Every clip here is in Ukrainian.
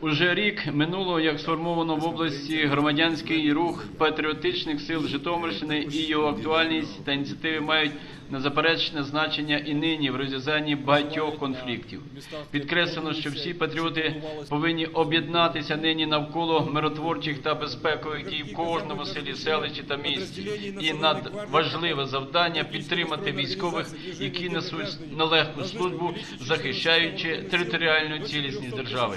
Уже рік минуло, як сформовано в області громадянський рух патріотичних сил Житомирщини і його актуальність та ініціативи мають незаперечне значення і нині в розв'язанні багатьох конфліктів. Підкреслено, що всі патріоти повинні об'єднатися нині навколо миротворчих та безпекових дій в кожному селі, селищі та місті. І надважливе завдання підтримати військових, які несуть нелегку службу, захищаючи територіальну цілісність держави.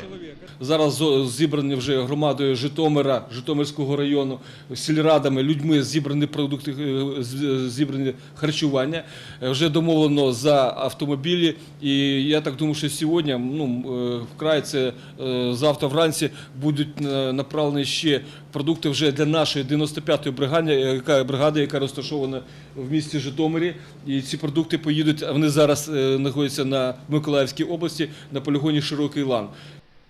Зараз зібрані вже громадою Житомира, Житомирського району, сільрадами, людьми зібрані продукти, е, зібрані харчування. Е, Вже домовлено за автомобілі. І я так думаю, що сьогодні, ну е, вкрай це е, завтра вранці будуть направлені ще продукти вже для нашої 95-ї бригади, яка бригади, яка розташована в місті Житомирі. І ці продукти поїдуть. Вони зараз знаходяться на Миколаївській області на полігоні Широкий Лан.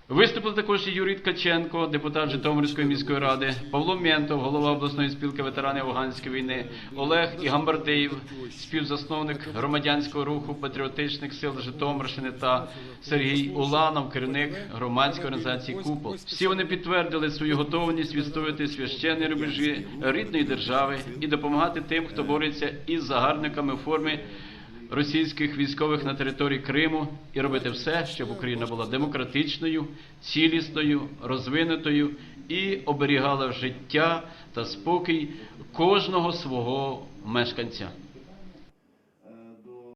Виступили також і Юрій Ткаченко, депутат Житомирської міської ради, Павло Мєнтов, голова обласної спілки ветеранів Афганської війни, Олег Ігамбардиєв, співзасновник громадянського руху патріотичних сил Житомирщини та Сергій Уланов, керівник громадської організації Купол. Всі вони підтвердили свою готовність відстоювати священні рубежі рідної держави і допомагати тим, хто бореться із загарбниками в формі російських військових на території Криму і робити все, щоб Україна була демократичною, цілісною, розвинутою і оберігала життя та спокій кожного свого мешканця.